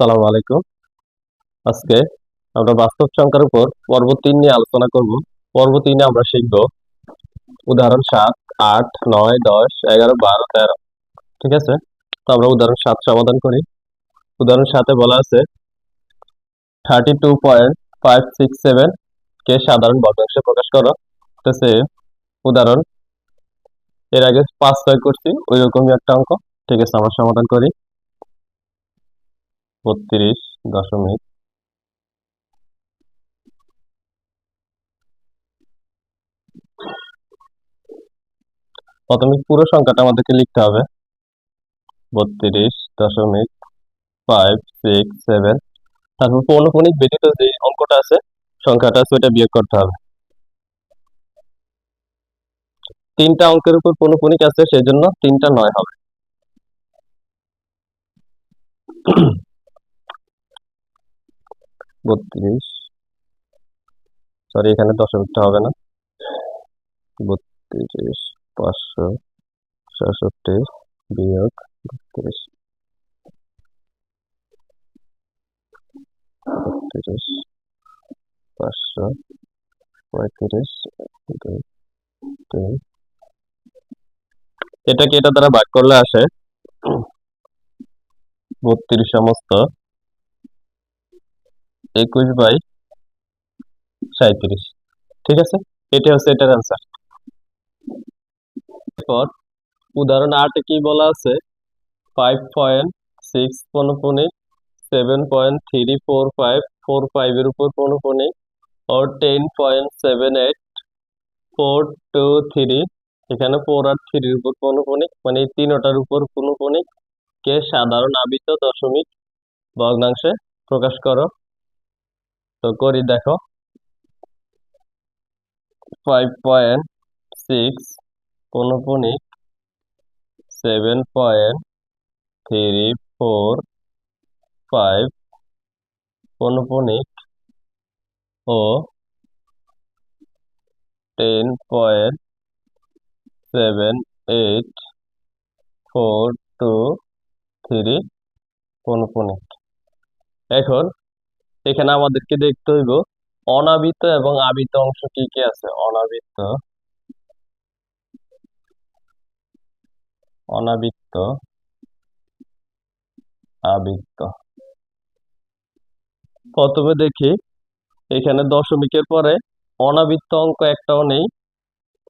আসসালামু আলাইকুম। আজকে আমরা বাস্তব সংখ্যার উপর পর্ব তিন নিয়ে আলোচনা করব। পর্ব তিনে আমরা শিখব উদাহরণ সাত, আট, নয়, দশ, এগারো, বারো, তেরো। ঠিক আছে? তো আমরা উদাহরণ সাত সমাধান করি। উদাহরণ সাথে বলা আছে thirty two point five six seven কে সাধারণ ভগ্নাংশে প্রকাশ করো। তো সে উদাহরণ, এর আগে পাঁচ ছয় করছি, ওই রকমই একটা অঙ্ক। ঠিক আছে, আমরা সমাধান করি। বত্রিশ দশমিক। প্রথমে পুরো সংখ্যাটা আমাদেরকে লিখতে হবে। বত্রিশ দশমিক ফাইভ সিক্স, সেভেন। তারপর পৌনপুনিক ব্যতীত যে অঙ্কটা আছে, সংখ্যাটা আছে, ওইটা বিয়োগ করতে হবে। তিনটা অঙ্কের উপর পৌনপুনিক আছে সেই জন্য তিনটা নয় হবে। বত্রিশ। সরি এখানে দশমিকটা হবে না। বত্রিশ, পাঁচশো ছষট্টি বিয়োগ বত্রিশ। বত্রিশ, পাঁচশো, পঁয়ত্রিশ, দুই, তিন। এটাকে এটা দ্বারা ভাগ করলে আসে? বত্রিশ সমস্ত। একুশ বাই সাঁত্রিশ ঠিক আছে? এটা হচ্ছে এটার অ্যান্সার এরপর উদাহরণ আটে কি বলা আছে? Five point six পনপনিক seven point three four five four ফাইভের উপর পনপনিক ও ten point seven eight four two three এখানে ফোর আর থ্রির উপর পনপনিক মানে এই তিনটার উপর পনপনিক কে সাধারণ আবৃত দশমিক ভগ্নাংশে প্রকাশ করো। তো করি, দেখো। Five point six পনপনিক seven point three four five পনপনিক ও। Ten point seven eight four two three পনপনিক এখন এখানে আমাদেরকে দেখতে হইব অনাবৃত এবং আবৃত অংশ কি কি আছে? অনাবৃত। অনাবৃত্ত আবৃত্ত প্রথমে দেখি, এখানে দশমিকের পরে অনাবৃত্ত অঙ্ক একটাও নেই।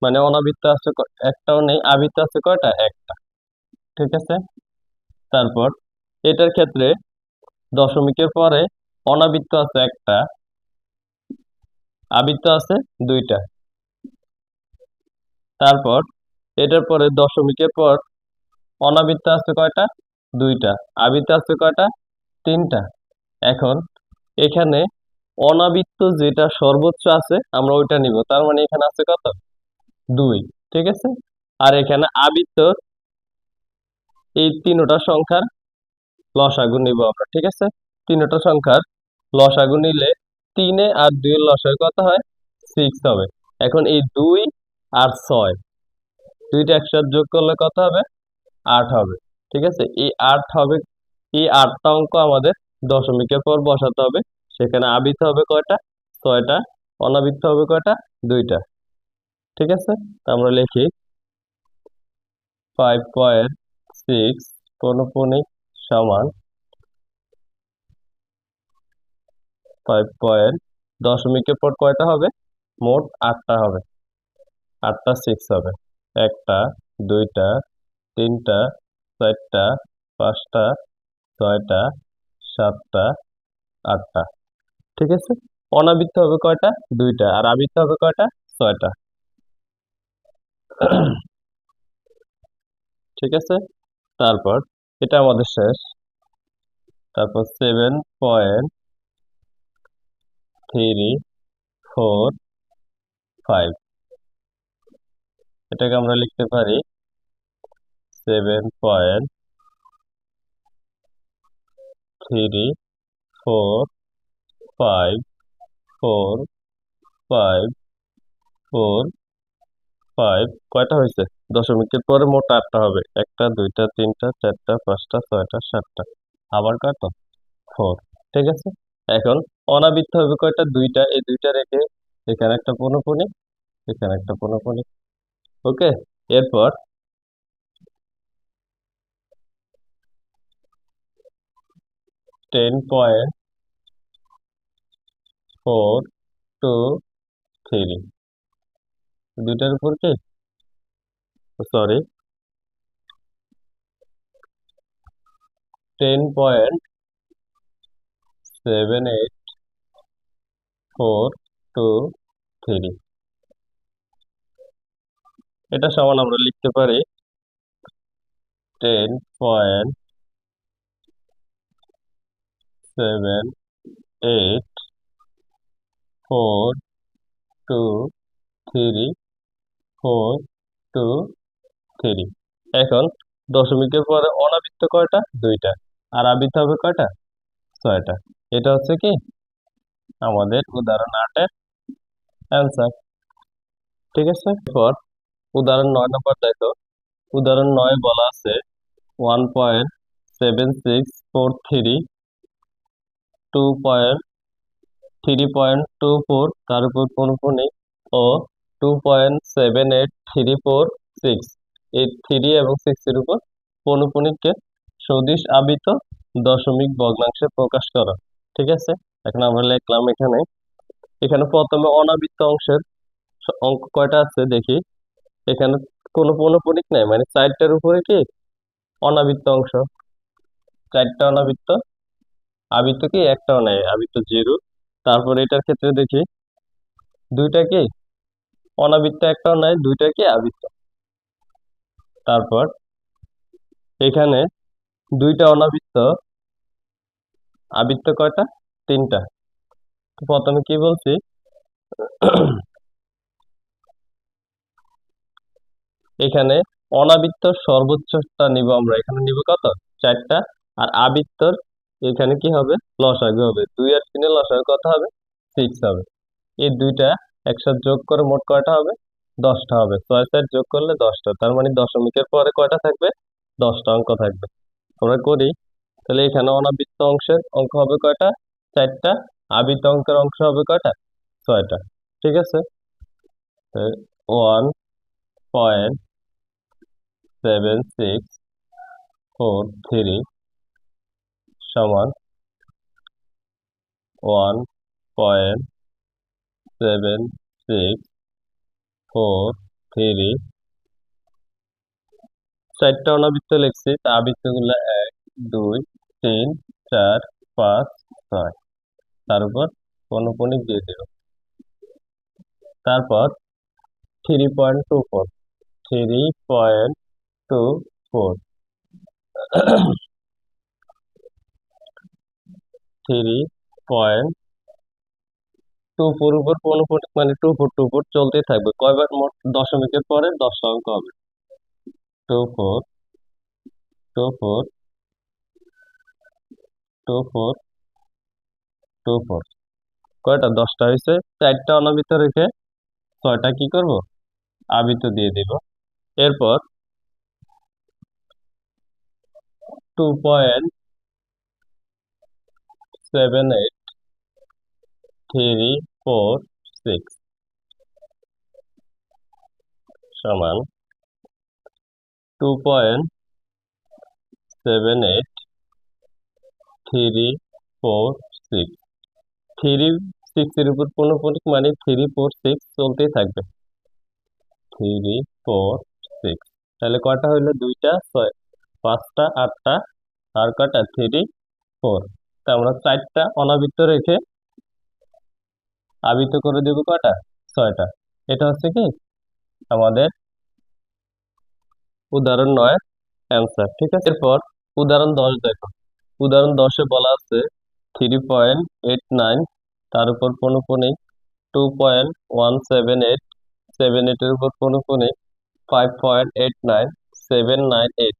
মানে অনাবৃত্ত আছে একটাও নেই আবৃত্ত আছে কয়টা? একটা। ঠিক আছে? তারপর এটার ক্ষেত্রে দশমিকের পরে অনাবৃত্ত আছে একটা, আবৃত্ত আছে দুইটা। তারপর, এটার পরে দশমিকের পর অনাবৃত্ত আছে কয়টা? দুইটা। আবৃত্ত আছে কয়টা? তিনটা। এখন, এখানে অনাবৃত্ত যেটা সর্বোচ্চ আছে, আমরা ওইটা নিব। তার মানে এখানে আছে কত? দুই। ঠিক আছে? আর এখানে আবৃত্ত, এই তিনটা সংখ্যার লসাগু নিব আমরা। ঠিক আছে? তিনটা সংখ্যার লসাগু নিলে তিনে আর দুইয়ের লসাগু কত হয়? সিক্স হবে। এখন এই দুই আর ছয়, দুইটা একসাথে যোগ করলে কত হবে? আট হবে। ঠিক আছে? এই আট হবে, এই আটটা অঙ্ক আমাদের দশমিকের পর বসাতে হবে। সেখানে আবৃত্ত হবে কয়টা? ছয়টা। অনাবৃত্ত হবে কয়টা? দুইটা। ঠিক আছে? আমরা লিখি ফাইভ পয়েন্ট সিক্স পনপনিক সমান ফাইভ পয়েন্ট, দশমিকের পর কয়টা হবে? মোট আটটা হবে। আটটা সিক্স হবে। একটা, দুইটা, তিনটা, চারটা, পাঁচটা, ছয়টা, সাতটা, আটটা। ঠিক আছে? অনাবৃত্ত হবে কয়টা? দুইটা। আর আবৃত্ত হবে কয়টা? ছয়টা। ঠিক আছে? তারপর, এটা আমাদের শেষ। তারপর seven point three four five এটাকে আমরা লিখতে পারি seven point three four five four five four five কয়টা হয়েছে? দশমিকের পরে মোট আটটা হবে। একটা, দুইটা, তিনটা, চারটা, পাঁচটা, ছয়টা, সাতটা। আবার কত ফোর ঠিক আছে? এখন অনাবৃত্ত হবে কয়টা? দুইটা। এই দুইটা রেখে এখানে একটা পৌনঃপুনিক এখানে একটা পৌনঃপুনিক ওকে? এরপর ten point four two three দুইটার উপর কি? Sorry ten point seven eight four two three এটা সমান আমরা লিখতে পারি ten point seven eight four two three four two three এখন দশমিকের পরে অনাবৃত্ত কয়টা? দুইটা। আর আবৃত্ত হবে কয়টা? ছয়টা। এটা হচ্ছে কি? আমাদের উদাহরণ আটের অ্যান্সার ঠিক আছে এরপর উদাহরণ নয় নম্বর দেখো উদাহরণ নয় বলা আছে one point seven six four three two point three point two four তার উপর পৌনঃপুনিক ও two point seven eight three four six এই থ্রি এবং সিক্সের উপর পৌনঃপুনিককে সদিশ আবৃত দশমিক ভগ্নাংশে প্রকাশ করা ঠিক আছে এখন আমরা লিখলাম এখানে। এখানে প্রথমে অনাবৃত্ত অংশের অঙ্ক কয়টা আছে দেখি। এখানে কোনো পৌনঃপুনিক নেই মানে চারটার উপরে কি? অনাবৃত্ত অংশ। চারটা অনাবৃত্ত। আবৃত্ত কি? একটাও নেই, আবৃত্ত জিরো। তারপর এটার ক্ষেত্রে দেখি। দুইটা কি? অনাবৃত্ত একটাও নাই, দুইটা কি? আবৃত্ত। তারপর এখানে দুইটা অনাবৃত্ত। আবৃত্ত কয়টা? তিনটা। তো প্রথমে কি বলছি? এখানে অনাবৃত্ত সর্বোচ্চটা নিব আমরা। এখানে নিব কত? চারটা। আর আবৃত্তর এখানে কি হবে? লসাগু হবে। দুই আর তিনে লসাগু কত হবে? সিক্স হবে। এই দুইটা একসাথে যোগ করে মোট কয়টা হবে? দশটা হবে। ছয় চার যোগ করলে দশটা। তার মানে দশমিকের পরে কয়টা থাকবে? দশটা অঙ্ক থাকবে। আমরা করি। তাহলে এখানে অনাবৃত্ত অংশের অঙ্ক হবে কয়টা? চারটা, আবৃত্ত অঙ্কের অংশ হবে কয়টা? ছয়টা। ঠিক আছে? One point seven six four three সমান one point seven six four three চারটা অনাবৃত্ত লিখছি, তা আবৃত্তগুলো এক, দুই, তিন, চার, পাঁচ, ছয়। তার উপর পৌনঃপুনিক দিয়ে দিল। তারপর three point two four three point two four three point two four উপর পৌনঃপুনিক মানে টু ফোর টু ফোর চলতেই থাকবে। কয়বার মোট দশমিকের পরে দশটা অঙ্ক হবে। Two four two four two four two four কয়টা? দশটা হয়েছে চারটা অনাবৃত রেখে ছয়টা কি করব? আবৃত দিয়ে দিব। এরপর two point seven eight three four six সমান two point seven eight three four six three সিক্সের উপর পৌনঃপুনিক মানে থ্রি ফোর সিক্স চলতেই থাকবে। থ্রি ফোর সিক্স তাহলে কটা হইল? দুইটা, ছয়। পাঁচটা, আটটা, আর কটা থ্রি ফোর তা আমরা চারটা অনাবৃত্ত রেখে আবৃত করে দেব কটা ছয়টা। এটা হচ্ছে কি? আমাদের উদাহরণ নয় অ্যান্সার ঠিক আছে? এরপর উদাহরণ দশ দেখো। উদাহরণ দশে বলা আছে থ্রি পয়েন্ট এইট নাইন তার উপর পৌনঃপুনিক two point one seven eight seven এইটের উপর পৌনঃপুনিক five point eight nine seven nine eight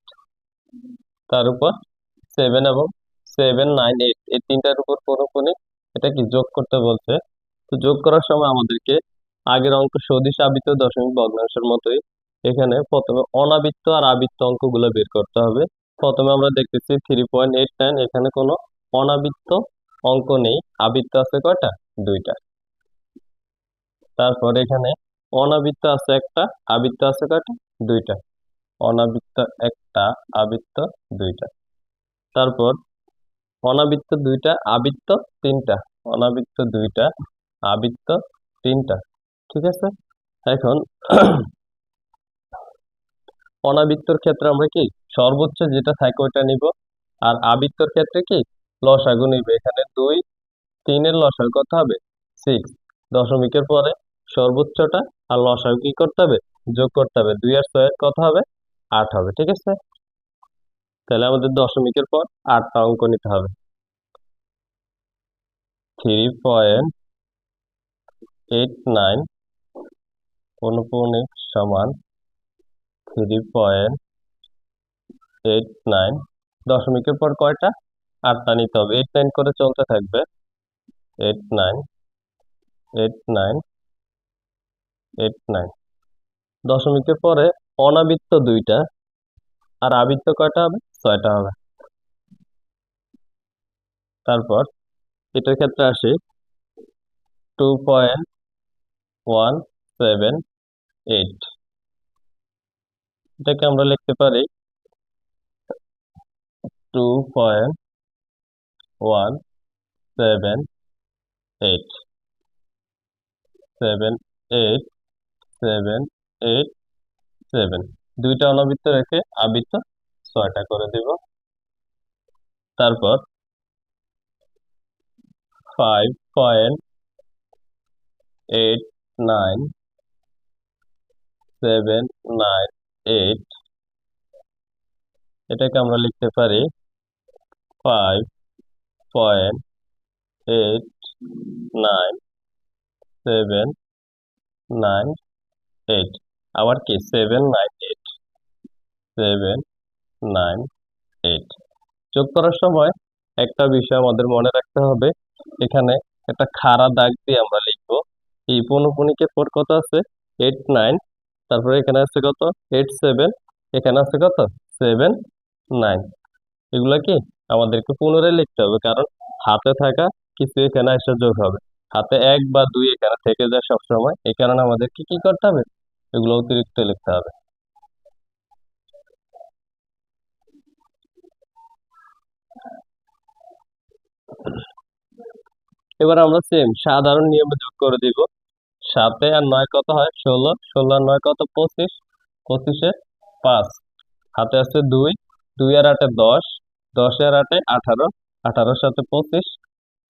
তার উপর সেভেন এবং সেভেন নাইন এইট এই তিনটার উপর পৌনঃপুনিক এটা কি যোগ করতে বলছে? তো যোগ করার সময় আমাদেরকে আগের অঙ্ক সদিশ আবৃত্ত দশমিক ভগ্নাংশের মতোই এখানে প্রথমে অনাবৃত্ত আর আবৃত্ত অঙ্কগুলো বের করতে হবে। প্রথমে আমরা দেখতেছি থ্রি পয়েন্ট এইট নাইন এখানে কোনো অনাবৃত্ত অঙ্ক নেই। আবৃত্ত আছে কয়টা? দুইটা। তারপর এখানে অনাবৃত্ত আছে একটা, আবৃত্ত আছে কয়টা? দুইটা। অনাবৃত্ত একটা, আবৃত্ত দুইটা। তারপর অনাবৃত্ত দুইটা, আবৃত্ত তিনটা। অনাবৃত্ত দুইটা, আবৃত্ত তিনটা। ঠিক আছে? এখন অনাবৃত্তর ক্ষেত্রে আমরা কি? সর্বোচ্চ যেটা থাকে ওইটা নিব। আর আবৃত্তর ক্ষেত্রে কি? লসাগু নিব, এখানে দুই, তিনের লসাগু কত হবে সিক্স দশমিকের পরে সর্বোচ্চটা আর লসাগু কি করতে হবে? যোগ করতে হবে, দুই আর ছয়ের কত হবে? আট হবে, ঠিক আছে? তাহলে আমাদের দশমিকের পর আটটা অঙ্ক নিতে হবে। থ্রি পয়েন্ট এইট নাইন অনুপূর্ণিক সমান থ্রি পয়েন্ট এইট নাইন দশমিকের পর কয়টা? আটটা নিতে হবে। এইট নাইন করে চলতে থাকবে। Eight nine eight nine eight nine দশমিকের পরে অনাবৃত্ত দুইটা, আর আবৃত্ত কয়টা হবে? ছয়টা হবে। তারপর এটার ক্ষেত্রে আসি। Two point one seven eight এটাকে আমরা লিখতে পারি। Two point one seven eight seven eight seven eight seven দুইটা অনাবৃত্ত রেখে আবৃত্ত ছয়টা করে দিব। তারপর five point eight nine seven nine eight এটাকে আমরা লিখতে পারি five point eight nine seven nine eight আবার কি seven nine eight seven nine eight যোগ করার সময় একটা বিষয় আমাদের মনে রাখতে হবে। এখানে একটা খাড়া দাগ দিয়ে আমরা লিখব। এই পনুপনিকের পর কত আছে? এইট নাইন তারপরে এখানে আছে কত? এইট সেভেন এখানে আছে কত? সেভেন নাইন এগুলা কি? আমাদেরকে পুনরায় লিখতে হবে, কারণ হাতে থাকা কিছু এখানে এসে যোগ হবে। হাতে এক বা দুই এখানে থেকে যায় সবসময়, এই কারণে আমাদেরকে কি করতে হবে? এগুলো অতিরিক্ত লিখতে হবে। এবার আমরা সেম সাধারণ নিয়মে যোগ করে দিব। সাতে আর নয় কত হয়? ষোলো। ষোলো আর নয় কত? পঁচিশ। পঁচিশে পাঁচ। হাতে আছে দুই। দুই আর আটে দশ। দশ আর আটে আঠারো, আঠারোর সাথে পঁচিশ,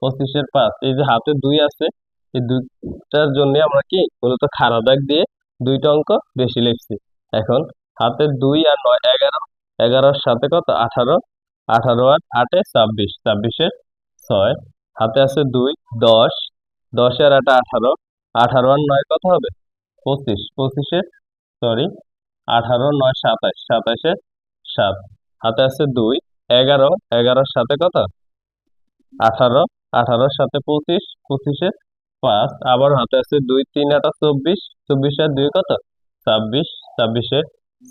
পঁচিশের পাঁচ। এই যে হাতে দুই আছে, এই দুইটার জন্য আমরা কি? মূলত খাড়া দাগ দিয়ে দুইটা অঙ্ক বেশি লিখছি। এখন হাতে দুই আর নয় এগারো, এগারোর সাথে কত? আঠারো আঠারো আর আটে ছাব্বিশ ছাব্বিশের ছয়। হাতে আছে দুই, দশ, দশের আটে আঠারো আঠারো আর নয় কত হবে? পঁচিশ পঁচিশের সরি, আঠারো, নয়, সাতাশ সাতাশের সাত। হাতে আছে দুই এগারো, এগারোর সাথে কত? আঠারো, আঠারোর সাথে পঁচিশ পঁচিশের পাঁচ, আবার হাতে আছে দুই, তিন, আটা চব্বিশ চব্বিশের দুই, কত? ছাব্বিশ ছাব্বিশের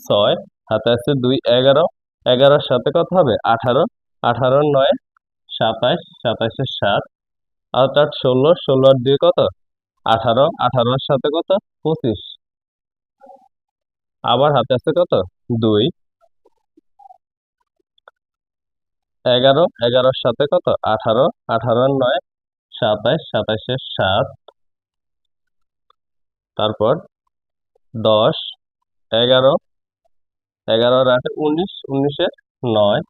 ছয়, হাতে আছে দুই, এগারো, এগারোর সাথে কত হবে? আঠারো, আঠারোর নয় সাতাশ সাতাশের সাত অর্থাৎ ষোলো ষোলোর দুই, কত? আঠারো, আঠারোর সাথে কত? পঁচিশ, আবার হাতে আছে কত? দুই এগারো, এগারোর সাথে কত? আঠারো, আঠারোর নয় সাতাশ সাতাশের সাত। তারপর দশ, এগারো, এগারোর আটে, উনিশ উনিশের নয়।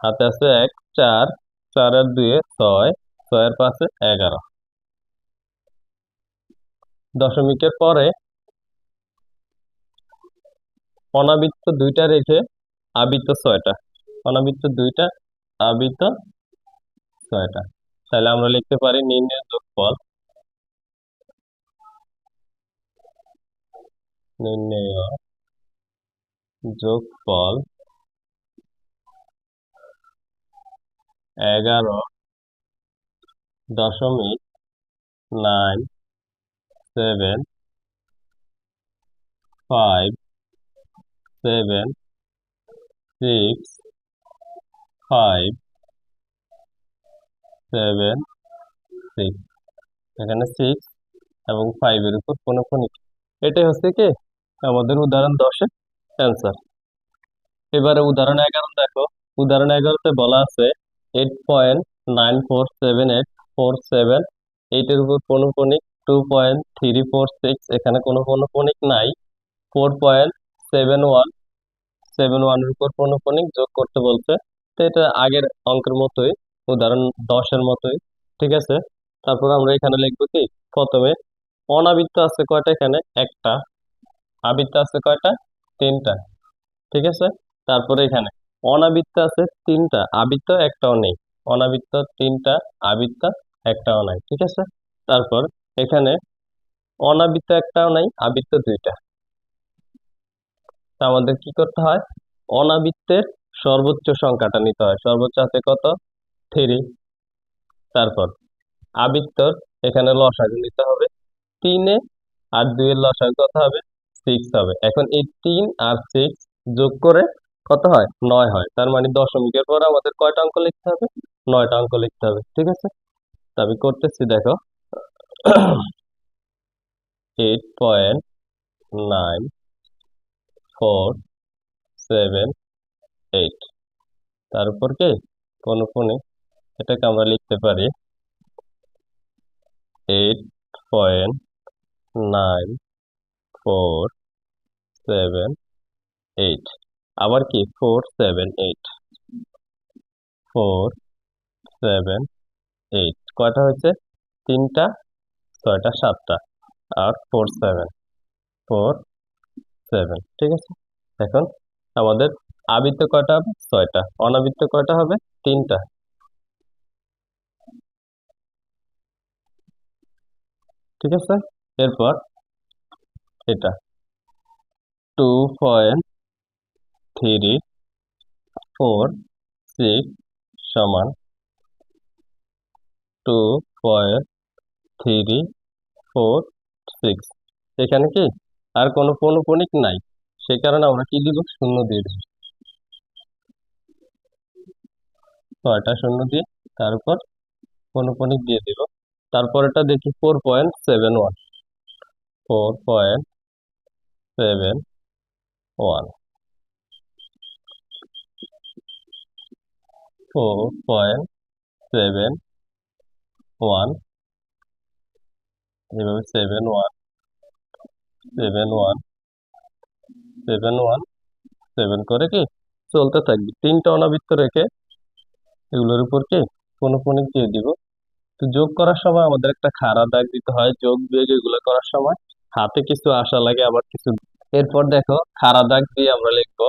হাতে আছে এক, চার, চারের দুয়ে ছয়, ছয়ের পাশে এগারো। দশমিকের পরে অনাবৃত্ত দুইটা রেখে আবৃত্ত ছয়টা। অনাবৃত্ত দুইটা আবৃত্ত ছয়টা। তাহলে আমরা লিখতে পারি নির্ণয় যোগফল নির্ণয় যোগফল এগারো দশমিক nine seven five seven six five seven six এখানে সিক্স এবং ফাইভের উপর পৌনঃপুনিক এটাই হচ্ছে কি? আমাদের উদাহরণ দশের অ্যান্সার এবারে উদাহরণ এগারো দেখো। উদাহরণ এগারোতে বলা আছে eight point nine four seven eight four seven এইটের উপর পৌনঃপুনিক two point three four six এখানে কোনো পৌনঃপুনিক নাই। Four point seven one seven ওয়ানের উপর পৌনঃপুনিক যোগ করতে বলছে তো এটা আগের অঙ্কের মতোই, উদাহরণ দশের মতোই, ঠিক আছে? তারপর আমরা এখানে লিখব কি? প্রথমে অনাবৃত্ত আছে কয়টা এখানে? একটা। আবৃত্ত আছে কয়টা? তিনটা। ঠিক আছে? তারপরে এখানে অনাবৃত্ত আছে তিনটা, আবৃত্ত একটাও নেই। অনাবৃত্ত তিনটা, আবৃত্ত একটাও নাই, ঠিক আছে? তারপর এখানে অনাবৃত্ত একটাও নাই, আবৃত্ত দুইটা। আমাদের কি করতে হয়? অনাবৃত্তের সর্বোচ্চ সংখ্যাটা নিতে হয়। সর্বোচ্চ আছে কত? থ্রি। তারপর আবৃত্তর, এখানে লসাগু নিতে হবে তিনে, আর দুইয়ের লসাগু কত হবে? সিক্স হবে। এখন এই তিন আর সিক্স যোগ করে কত হয়? নয় হয়। তার মানে দশমিকের পর আমাদের কয়টা অঙ্ক লিখতে হবে? নয়টা অঙ্ক লিখতে হবে, ঠিক আছে? তা আমি করতেছি, দেখো। Eight point nine four seven eight তার উপর কি পৌনঃপুনিক এটাকে আমরা লিখতে পারি eight point nine four seven eight আবার কি? Four seven eight four seven eight কয়টা হয়েছে? তিনটা, ছয়টা, সাতটা। আর ফোর সেভেন ফোর সেভেন ঠিক আছে? এখন আমাদের আবৃত্ত কয়টা? হবে ছয়টা। অনাবৃত্ত কয়টা হবে? তিনটা। ঠিক আছে? এরপর এটা। Two point three four six সমান two point three four six এখানে কি? আর কোনো পৌনঃপুনিক নাই। সে কারণে আমরা কি দিব? শূন্য দিয়ে দিব। ছয়টা শূন্য দিয়ে তারপর পৌনঃপুনিক দিয়ে দিব। তারপর এটা দেখি four point seven one four point seven one four point seven one এভাবে seven one seven one seven one seven করে কি? চলতে থাকবে। তিনটা অনাবৃত্ত রেখে এগুলোর উপর কি? পৌনঃপুনিক দিয়ে দিব। তো যোগ করার সময় আমাদের একটা খাড়া দাগ দিতে হয়। যোগ বিয়োগ এগুলো করার সময় হাতে কিছু আসা লাগে, আবার কিছু এরপর দেখো খাড়া দাগ দিয়ে আমরা লিখব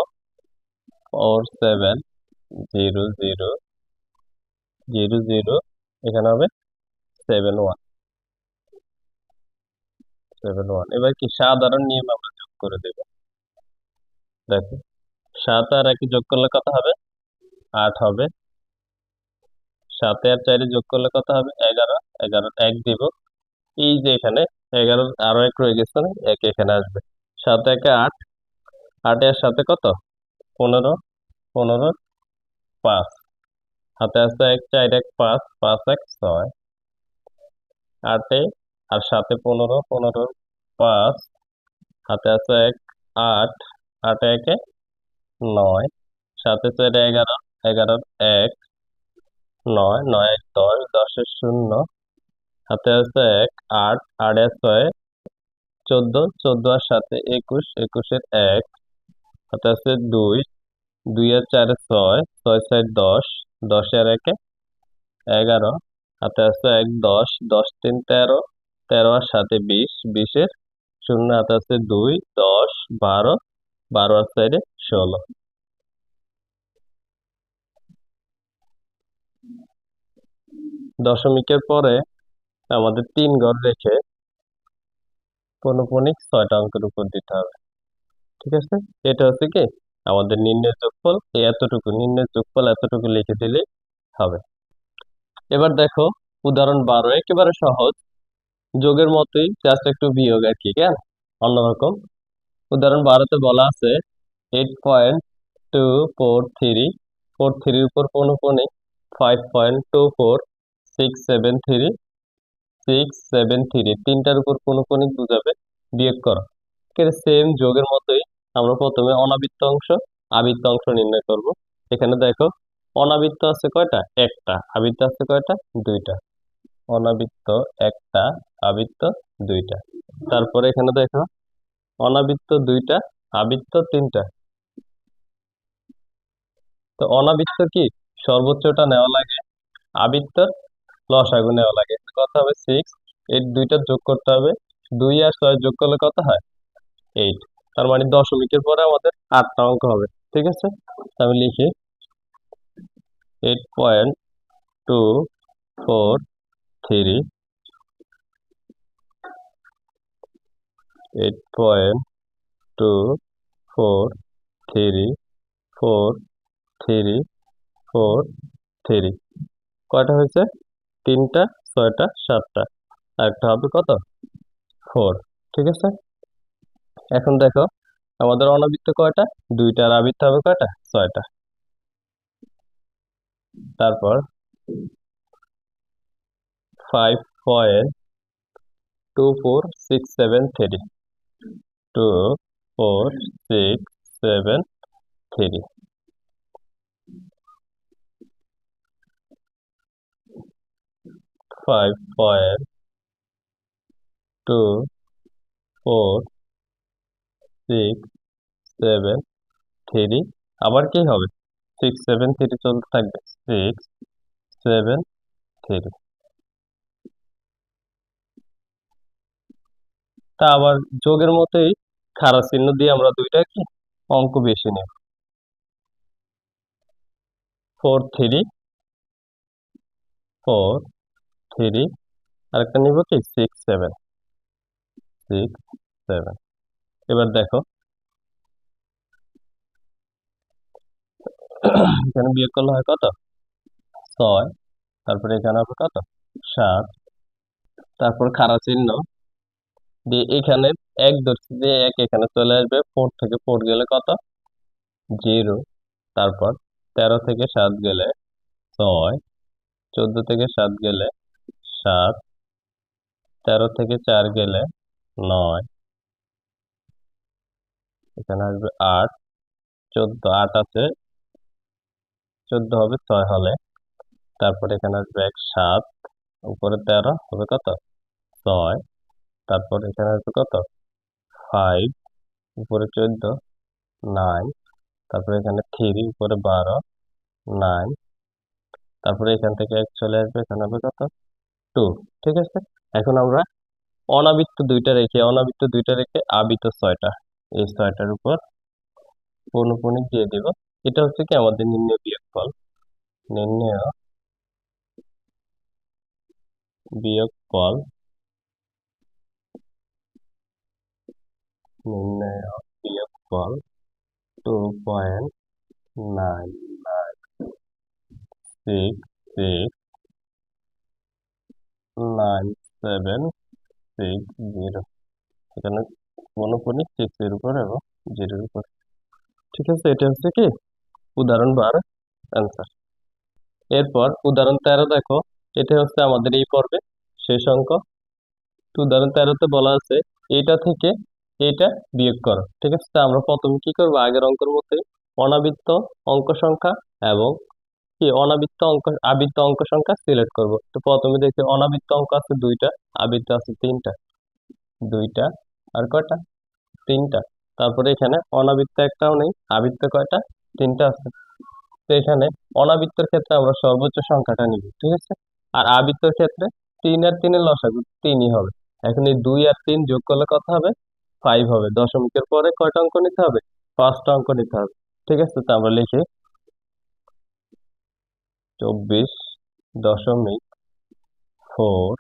four seven zero zero zero zero এখানে হবে সেভেন ওয়ান সেভেন ওয়ান এবার কি সাধারণ নিয়ম আমরা যোগ করে দেব। দেখো, সাত আর একে যোগ করলে কত হবে? আট হবে। সাতে আর চারে যোগ করলে কত হবে? এগারো। এগারো এক দিব। এই যে এখানে, এগারো আরও এক রয়ে গেছে এক এখানে আসবে। সাত একে আট। আটে আর সাথে কত? পনেরো। পনেরো পাঁচ। হাতে আছে এক, চার এক, পাঁচ। পাঁচ এক, ছয়। আটে আর সাথে পনেরো। পনেরো পাঁচ। হাতে আছে এক, আট। আটে একে নয়। সাথে চার এগারো। এগারো এক। নয় নয় দশ দশের শূন্য। হাতে আছে এক, আট আট ছয়, চোদ্দ চোদ্দ আর সাথে একুশ একুশের এক। হাতে আছে দুই দুই আর চারে ছয় ছয় ছয় দশ দশ আর একে এগারো। হাতে আছে এক, দশ দশ তিন তেরো তেরো আর সাথে বিশ বিশের শূন্য। হাতে আছে দুই, দশ, বারো বারো আর চারে ষোলো। দশমিকের পরে আমাদের তিন ঘর রেখে পৌনঃপুনিক ছয়টা অঙ্কের উপর দিতে হবে। ঠিক আছে? এটা হচ্ছে কি? আমাদের নির্ণয় যোগফল। এতটুকু নির্ণয় যোগফল এতটুকু লিখে দিলে হবে। এবার দেখো, উদাহরণ বারো, একেবারে সহজ। যোগের মতোই জাস্ট একটু বিয়োগ আর কি, কেন? অন্যরকম। উদাহরণ বারোতে বলা আছে eight point two four three four থ্রির উপর পৌনঃপুনিক five point two four six seven three six seven three তিনটার উপর কোন কোণিক বুঝাবে বিয়োগ করো। সেম যোগের মতোই আমরা প্রথমে অনাবৃত্ত অংশ, আবৃত্ত অংশ নির্ণয় করব। এখানে দেখো, অনাবৃত্ত আছে কয়টা? একটা, আবৃত্ত আছে কয়টা? দুইটা। অনাবৃত্ত একটা, আবৃত্ত দুইটা। তারপরে এখানে দেখো, অনাবৃত্ত দুইটা, আবৃত্ত তিনটা। তো অনাবৃত্ত কি? সর্বোচ্চটা নেওয়া লাগে। আবৃত্তর লসাগু নেওয়া লাগে। কত হবে? সিক্স এইট দুইটা যোগ করতে হবে। দুই আর ছয় যোগ করলে কত হয়? এইট তার মানে দশমিকের পরে আমাদের আটটা অঙ্ক হবে। ঠিক আছে? আমি লিখি। Eight point two four three eight point two four three four three four three কয়টা হয়েছে? তিনটা, ছয়টা, সাতটা। আরেকটা হবে কত? ফোর, ঠিক আছে? এখন দেখো, আমাদের অনাবৃত্ত কয়টা? দুইটা, আর আবৃত্ত হবে কয়টা? ছয়টা। তারপর five point two four six seven three two four six seven three five point two four six seven three আবার কি হবে? সিক্স সেভেন থ্রি চলতে থাকবে। সিক্স সেভেন থ্রি তা আবার যোগের মতোই খাড়া চিহ্ন দিয়ে আমরা দুইটা কি? অঙ্ক বেশি নেব। ফোর থ্রি ফোর থ্রি, আরেকটা নিব কি? সিক্স সেভেন সিক্স সেভেন এবার দেখো। এখানে বিয়োগ করলে হয় কত? ছয়। তারপরে এখানে হবে কত? সাত। তারপর খাড়া চিহ্ন। দিয়ে এখানে এক ধরছি, দিয়ে এক এখানে চলে আসবে। ফোর থেকে ফোর গেলে কত? জিরো তারপর তেরো থেকে সাত গেলে ছয়। চোদ্দ থেকে সাত গেলে সাত, তেরো থেকে চার গেলে নয়। এখানে আসবে আট, চোদ্দ, আট আছে, চোদ্দ হবে ছয় হলে। তারপর এখানে আসবে এক, সাত, উপরে তেরো হবে কত? ছয়। তারপর এখানে আসবে কত? ফাইভ, উপরে চোদ্দ, নাইন। তারপরে এখানে থ্রি, উপরে বারো, নাইন। তারপরে এখান থেকে এক চলে আসবে, এখানে হবে কত? টু ঠিক আছে? এখন আমরা অনাবৃত্ত দুইটা রেখে, অনাবৃত্ত দুইটা রেখে আবৃত ছয়টা, এই ছয়টার উপর পৌনপুনিক দিয়ে দেব। এটা হচ্ছে কি আমাদের নির্ণয় বিয়োগফল। নির্ণয় বিয়োগফল নির্ণয় বিয়োগফল two point nine nine six six nine seven six zero এখানে মনোপনিক সিক্স এর উপর এবং জিরোর উপর। ঠিক আছে, এটা হচ্ছে কি? উদাহরণ বার অ্যান্সার এরপর উদাহরণ তেরো দেখো, এটা হচ্ছে আমাদের এই পর্বে শেষ অঙ্ক। তো উদাহরণ তেরোতে বলা আছে, এটা থেকে এটা বিয়োগ করো। ঠিক আছে আমরা প্রথমে কি করব? আগের অঙ্কের মধ্যে অনাবৃত্ত অঙ্ক সংখ্যা এবং কি? অনাবৃত্ত অঙ্ক, আবৃত্ত অঙ্ক সংখ্যা সিলেক্ট করব। তো প্রথমে দেখি অনাবৃত্ত অঙ্ক আছে দুইটা, আবৃত্ত আছে তিনটা। দুইটা আর কয়টা? তিনটা। তারপরে এখানে অনাবৃত্ত একটাও নেই, আবৃত্ত কয়টা? তিনটা আছে। তো এখানে অনাবৃত্তর ক্ষেত্রে আমরা সর্বোচ্চ সংখ্যাটা নিব, ঠিক আছে? আর আবৃত্তর ক্ষেত্রে তিন আর তিনের লসাগু তিনই হবে। এখন এই দুই আর তিন যোগ করলে কত হবে? ফাইভ হবে। দশমিকের পরে কয়টা অঙ্ক নিতে হবে? পাঁচটা অঙ্ক নিতে হবে, ঠিক আছে? তো আমরা লিখি চব্বিশ দশমিক four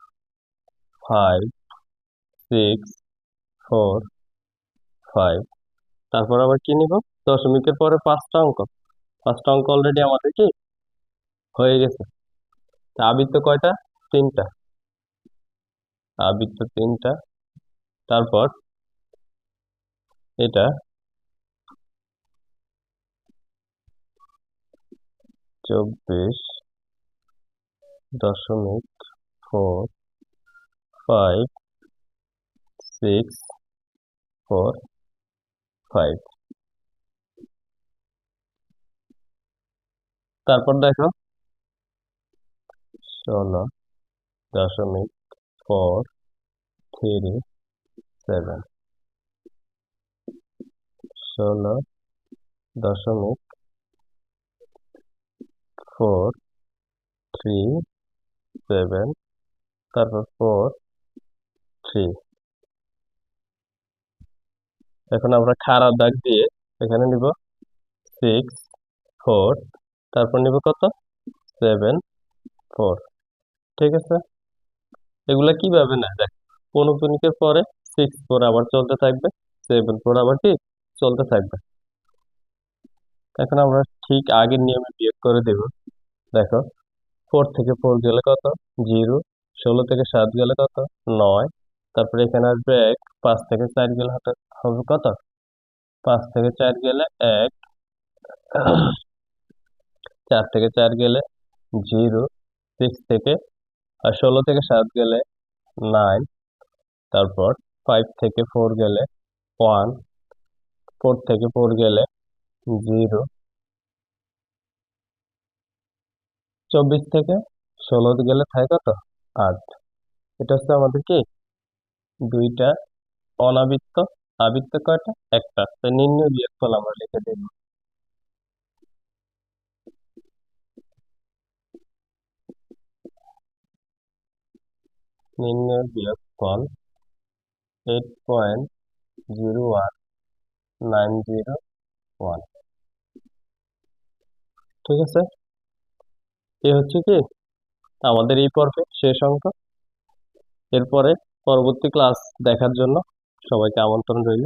five six four five তারপর আবার কি নিব? দশমিকের পরে পাঁচটা অঙ্ক। পাঁচটা অঙ্ক অলরেডি আমাদের কি? হয়ে গেছে। আবৃত্ত কয়টা? তিনটা। আবৃত্ত তিনটা। তারপর এটা চব্বিশ দশমিক four five six four five তারপর দেখো ষোলো দশমিক ফোর থ্রি সেভেন ষোলো দশমিক ফোর থ্রি সেভেন তারপর ফোর থ্রি এখন আমরা খাড়া দাগ দিয়ে এখানে নিব সিক্স ফোর তারপর নিব কত? সেভেন ফোর ঠিক আছে? এগুলা কীভাবে না দেখ পৌনপুনিকের পরে সিক্স ফোর আবার চলতে থাকবে সেভেন ফোর আবার কি? চলতে থাকবে। এখন আমরা ঠিক আগের নিয়মে বিয়োগ করে দেব। দেখো ফোর থেকে ফোর গেলে কত? জিরো ষোলো থেকে সাত গেলে কত? নয়। তারপরে এখানে আসবে এক, পাঁচ থেকে চার গেলে হবে কত? পাঁচ থেকে চার গেলে এক, চার থেকে চার গেলে জিরো সিক্স থেকে, আর ষোলো থেকে সাত গেলে নাইন তারপর ফাইভ থেকে ফোর গেলে ওয়ান ফোর থেকে ফোর গেলে জিরো চব্বিশ থেকে ষোলো গেলে থাকে কত? আট। এটা হচ্ছে আমাদের কি? দুইটা অনাবৃত্ত। আবৃত্ত কয়টা? একটা। তাই নির্ণয় বিয়োগফল আমরা লিখে দেব নির্ণয় বিয়োগফল eight point zero one nine zero one ঠিক আছে? এ হচ্ছে কি? আমাদের এই পর্বে শেষ অঙ্ক। এরপরে পরবর্তী ক্লাস দেখার জন্য সবাইকে আমন্ত্রণ রইল।